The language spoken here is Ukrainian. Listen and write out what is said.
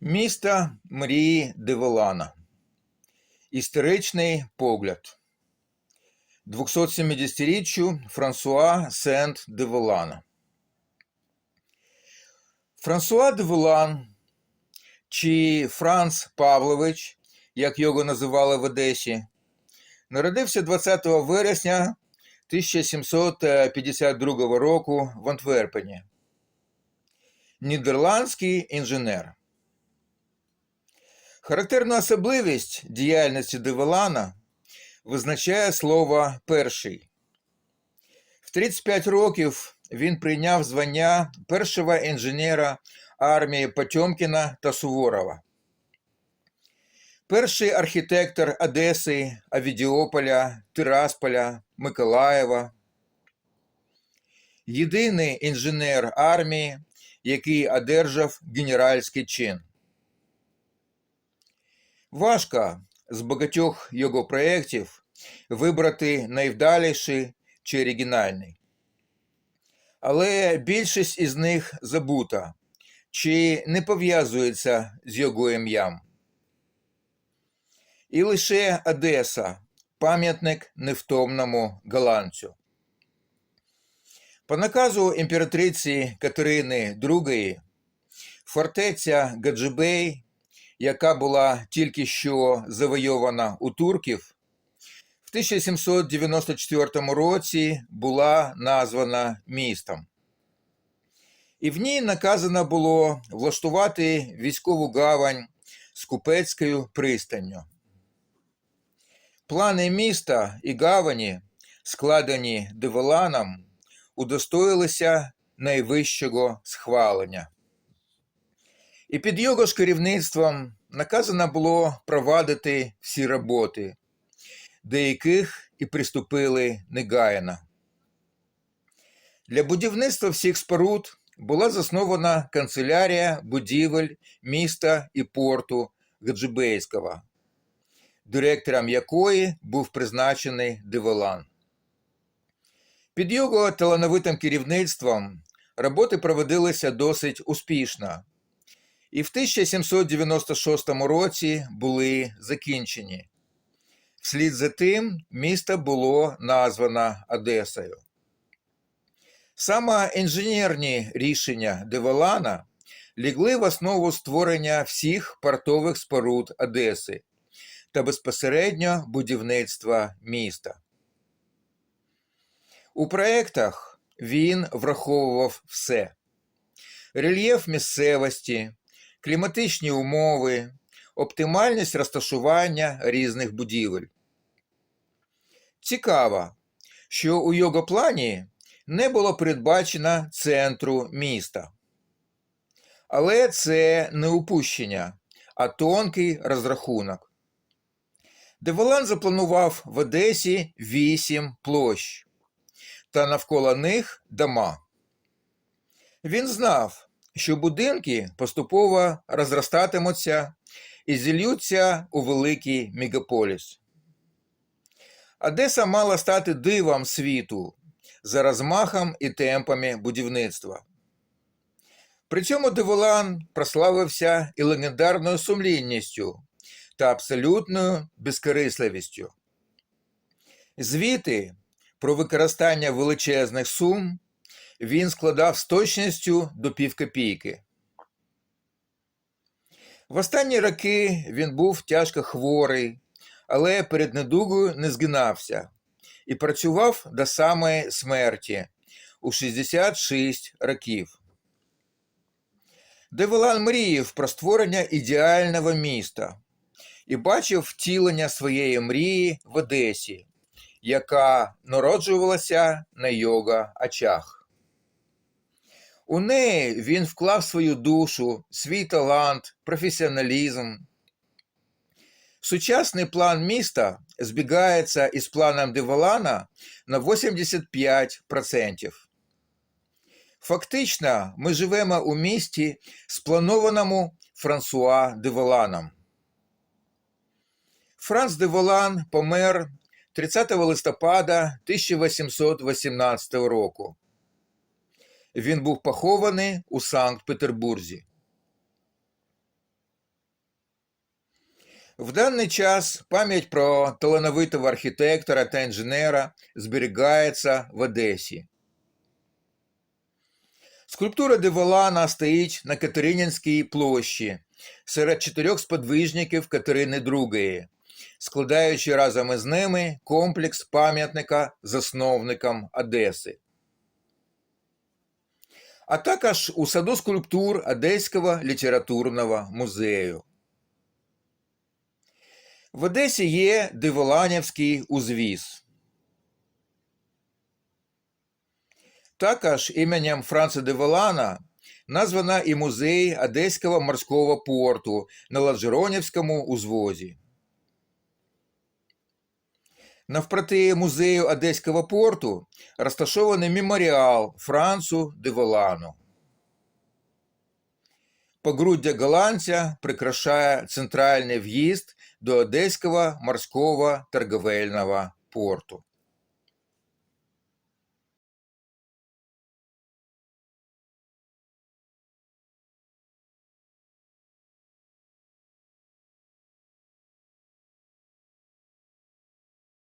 Місто мрії Деволана. Історичний погляд. 270-річчю Франсуа Сент Деволана. Франсуа Деволан чи Франц Павлович, як його називали в Одесі, народився 20 вересня 1752 року в Антверпені. Нідерландський інженер. Характерна особливість діяльності Девелана визначає слово перший. В 35 років він прийняв звання першого інженера армії Потьомкіна та Суворова. Перший архітектор Одеси, Авідіополя, Тирасполя, Миколаєва. Єдиний інженер армії, який одержав генеральський чин. Важко з багатьох його проєктів вибрати найвдаліший чи оригінальний. Але більшість із них забута чи не пов'язується з його ім'ям. І лише Одеса пам'ятник невтомному голландцю. По наказу імператриці Катерини II фортеця Гаджибей яка була тільки що завойована у турків, в 1794 році була названа містом. І в ній наказано було влаштувати військову гавань з купецькою пристанню. Плани міста і гавані, складені Деволаном, удостоїлися найвищого схвалення. І під його ж керівництвом наказано було провадити всі роботи, до яких і приступили негайно. Для будівництва всіх споруд була заснована канцелярія будівель міста і порту Гаджибейського, директором якої був призначений Деволан. Під його талановитим керівництвом роботи проводилися досить успішно і в 1796 році були закінчені. Вслід за тим місто було названо Одесою. Саме інженерні рішення Деволана лігли в основу створення всіх портових споруд Одеси та безпосередньо будівництва міста. У проєктах він враховував все: рельєф місцевості, кліматичні умови, оптимальність розташування різних будівель. Цікаво, що у його плані не було передбачено центру міста. Але це не упущення, а тонкий розрахунок. Деволан запланував в Одесі вісім площ та навколо них дома. Він знав, що будинки поступово розростатимуться і зільються у великий мегаполіс. Одеса мала стати дивом світу за розмахом і темпами будівництва. При цьому Деволан прославився і легендарною сумлінністю та абсолютною безкорисливістю. Звіти про використання величезних сум він складав з точністю до півкопійки. В останні роки він був тяжко хворий, але перед недугою не згинався і працював до самої смерті у 66 років. Деволан мріяв про створення ідеального міста і бачив втілення своєї мрії в Одесі, яка народжувалася на його очах. У неї він вклав свою душу, свій талант, професіоналізм. Сучасний план міста збігається із планом Деволана на 85%. Фактично, ми живемо у місті, спланованому Франсуа Деволаном. Франц Деволан помер 30 листопада 1818 року. Він був похований у Санкт-Петербурзі. В даний час пам'ять про талановитого архітектора та інженера зберігається в Одесі. Скульптура Деволана стоїть на Катерининській площі серед чотирьох сподвижників Катерини II, складаючи разом із ними комплекс пам'ятника засновникам Одеси. А також у саду скульптур Одеського літературного музею. В Одесі є Деволанівський узвіз. Також іменем Франца Деволана названа і музей Одеського морського порту на Ладжеронівському узвозі. Навпроти музею Одеського порту розташований меморіал Францу де Волану. Погруддя голландця прикрашає центральний в'їзд до Одеського морського торговельного порту.